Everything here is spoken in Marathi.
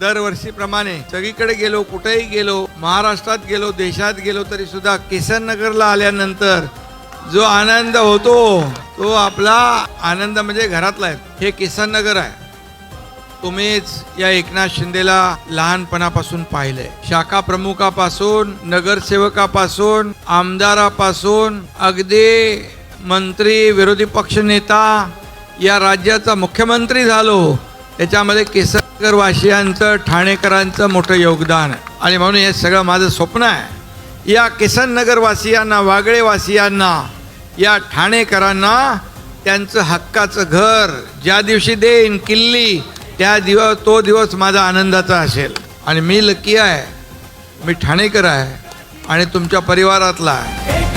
दरवर्षीप्रमाणे सगळीकडे गेलो कुठेही गेलो महाराष्ट्रात गेलो देशात गेलो तरी सुद्धा किसन नगरला आल्यानंतर जो आनंद होतो तो आपला आनंद म्हणजे घरातला आहे. हे किसन नगर आहे. तुम्हीच या एकनाथ शिंदेला लहानपणापासून पाहिलंय. शाखा प्रमुखापासून नगरसेवकापासून आमदारापासून अगदी मंत्री विरोधी पक्षनेता या राज्याचा मुख्यमंत्री झालो त्याच्यामध्ये केसरकर नगरवासियांचं ठाणेकरांचं मोठं योगदान. आहे आणि म्हणून हे सगळं माझं स्वप्न आहे. या किसन नगरवासियांना वागळेवासियांना या ठाणेकरांना त्यांचं हक्काचं घर ज्या दिवशी देईन किल्ली त्या दिवस तो दिवस माझा आनंदाचा असेल. आणि मी लकी आहे. मी ठाणेकर आहे. आणि तुमच्या परिवारातला आहे.